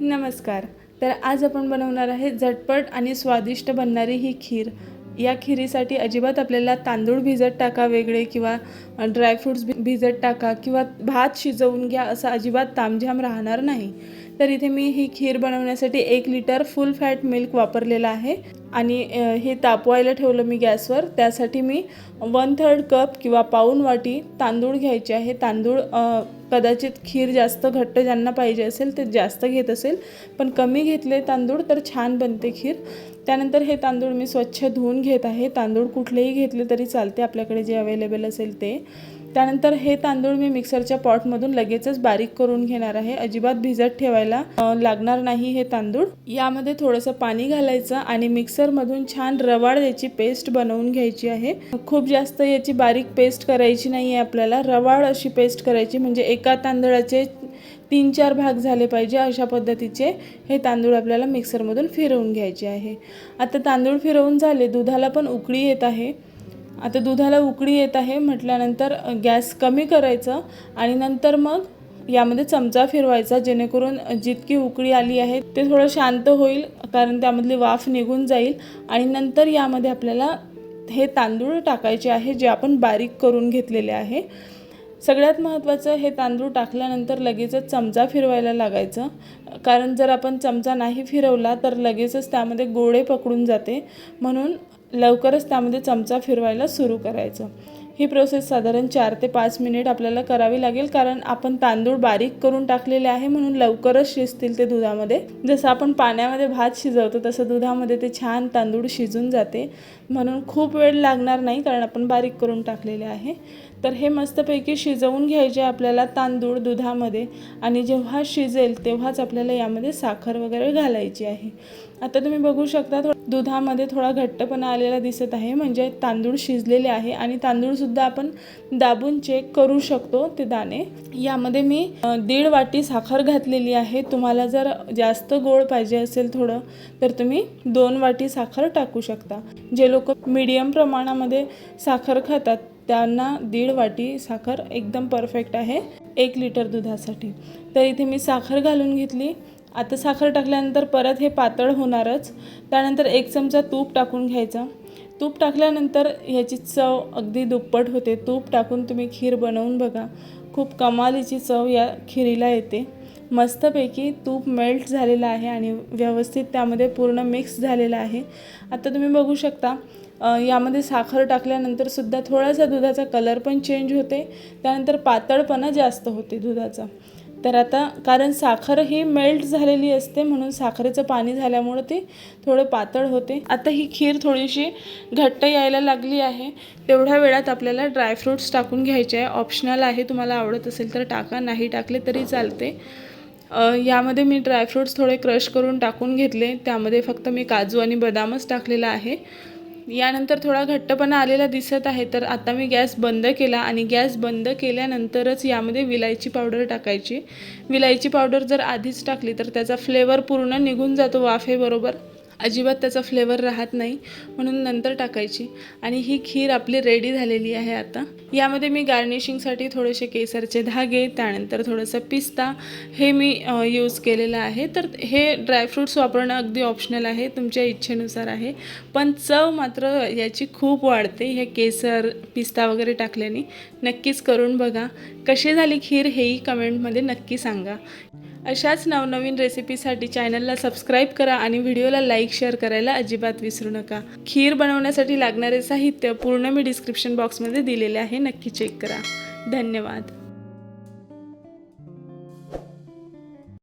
नमस्कार. तर आज आपण बनवणार आहे झटपट आणि स्वादिष्ट बनणारी ही खीर. या खिरीसाठी अजिबात आपल्याला तांदूळ भिजत टाका वेगळे किंवा ड्रायफ्रूट्स भिजत टाका किंवा भात शिजवून घ्या असं अजिबात तामझाम राहणार नाही. तर इथे मी ही खीर बनवण्यासाठी एक लिटर फुल फॅट मिल्क वापरलेलं आहे. आणि हे तापवायला ठेवलं मी गॅसवर. त्यासाठी मी वन थर्ड कप किंवा पाऊण वाटी तांदूळ घ्यायचे आहे. तांदूळ कदाचित खीर जास्त घट्ट ज्यांना पाहिजे असेल ते जास्त घेत असेल. पण कमी घेतले तांदूळ तर छान बनते खीर. त्यानंतर हे तांदूळ मी स्वच्छ धुवून घेत आहे. तांदूळ कुठलेही घेतले तरी चालते. आपल्याकडे जे अवेलेबल असेल ते. त्यानंतर हे तांदूळ मी मिक्सरच्या पॉटमधून लगेचच बारीक करून घेणार आहे. अजिबात भिजत ठेवायला लागणार नाही हे तांदूळ. यामध्ये थोडंसं पाणी घालायचं आणि मिक्सरमधून छान रवाळ याची पेस्ट बनवून घ्यायची आहे. खूप जास्त याची बारीक पेस्ट करायची नाही आहे आपल्याला. रवाळ अशी पेस्ट करायची म्हणजे एका तांदळाचे तीन चार भाग झाले पाहिजे अशा पद्धतीचे हे तांदूळ आपल्याला मिक्सरमधून फिरवून घ्यायचे आहे. आता तांदूळ फिरवून झाले दुधाला पण उकळी येत आहे. आता दुधाला उकळी येत आहे म्हटल्यानंतर गॅस कमी करायचं आणि नंतर मग यामध्ये चमचा फिरवायचा जेणेकरून जितकी उकळी आली आहे ते थोडं शांत होईल कारण त्यामधली वाफ निघून जाईल आणि नंतर यामध्ये आपल्याला हे तांदूळ टाकायचे आहे जे आपण बारीक करून घेतलेले आहे. सगळ्यात महत्त्वाचं हे तांदूळ टाकल्यानंतर लगेचच चमचा फिरवायला लागायचं. कारण जर आपण चमचा नाही फिरवला तर लगेचच त्यामध्ये गोळे पकडून जाते. म्हणून लवकरच त्यामध्ये चमचा फिरवायला सुरू करायचं. ही प्रोसेस साधारण चार ते पाच मिनिट आपल्याला करावी लागेल कारण आपण तांदूळ बारीक करून टाकलेले आहे म्हणून लवकरच शिजतील ते दुधामध्ये. जसं आपण पाण्यामध्ये भात शिजवतो तसं दुधामध्ये ते छान तांदूळ शिजून जाते. म्हणून खूप वेळ लागणार नाही कारण आपण बारीक करून टाकलेले आहे. तर हे मस्तपैकी शिजवून घ्यायचे आपल्याला तांदूळ दुधामध्ये. आणि जेव्हा शिजेल तेव्हाच आपल्याला यामध्ये साखर वगैरे घालायची आहे. आता तुम्ही बघू शकता थोडं दुधामध्ये थोडा घट्टपणा आलेला दिसत आहे. म्हणजे तांदूळ शिजलेले आहे आणि तांदूळसुद्धा आपण दाबून चेक करू शकतो ते दाणे. यामध्ये मी दीड वाटी साखर घातलेली आहे. तुम्हाला जर जास्त गोड पाहिजे असेल थोडं तर तुम्ही दोन वाटी साखर टाकू शकता. जे लोक मीडियम प्रमाणामध्ये साखर खातात त्यांना दीड वाटी साखर एकदम परफेक्ट आहे एक लिटर दुधासाठी. तर इथे मी साखर घालून घेतली. आता साखर टाकल्यानंतर परत हे पातळ होणारच. त्यानंतर एक चमचा तूप टाकून घ्यायचा. तूप टाकल्यानंतर ह्याची चव अगदी दुप्पट होते. तूप टाकून तुम्ही खीर बनवून बघा. खूप कमालीची चव या खिरीला येते. मस्तपैकी तूप मेल्ट झालेलं आहे आणि व्यवस्थित त्यामध्ये पूर्ण मिक्स झालेलं आहे. आता तुम्ही बघू शकता यामध्ये साखर टाकल्यानंतर सुद्धा थोडासा दुधाचा कलर पण चेंज होते. त्यानंतर पातळपणा जास्त होते दुधाचा. तर आता कारण साखर ही मेल्ट झालेली असते म्हणून साखरेचं पाणी झाल्यामुळं ते थोडं पातळ होते. आता ही खीर थोडीशी घट्ट यायला लागली आहे. तेवढ्या वेळात आपल्याला ड्रायफ्रूट्स टाकून घ्यायचे आहे. ऑप्शनल आहे तुम्हाला आवडत असेल तर टाका नाही टाकले तरी चालते. यामध्ये मी ड्रायफ्रूट्स थोडे क्रश करून टाकून घेतले. त्यामध्ये फक्त मी काजू आणि बदामच टाकलेला आहे. यानंतर थोडा घट्टपणा आलेला दिसत आहे तर आता मी गॅस बंद केला आणि गॅस बंद केल्यानंतरच यामध्ये विलायची पावडर टाकायची. विलायची पावडर जर आधीच टाकली तर त्याचा फ्लेवर पूर्ण निघून जातो वाफेबरोबर अजिबात त्याचा फ्लेवर राहत नाही. म्हणून नंतर टाकायची. आणि ही खीर आपली रेडी झालेली आहे आता. यामध्ये मी गार्निशिंगसाठी थोडेसे केसरचे धागे त्यानंतर थोडंसं पिस्ता हे मी यूज केलेलं आहे. तर हे ड्रायफ्रूट्स वापरणं अगदी ऑप्शनल आहे तुमच्या इच्छेनुसार आहे. पण चव मात्र याची खूप वाढते. हे केसर पिस्ता वगैरे टाकल्याने नक्कीच करून बघा. कशी झाली खीर हेही कमेंटमध्ये नक्की सांगा. अशाच नवनवीन रेसिपीसाठी चॅनलला सबस्क्राईब करा आणि व्हिडिओला लाईक शेअर करायला अजिबात विसरू नका. खीर बनवण्यासाठी लागणारे साहित्य पूर्ण मी डिस्क्रिप्शन बॉक्समध्ये दिलेले आहे. नक्की चेक करा. धन्यवाद.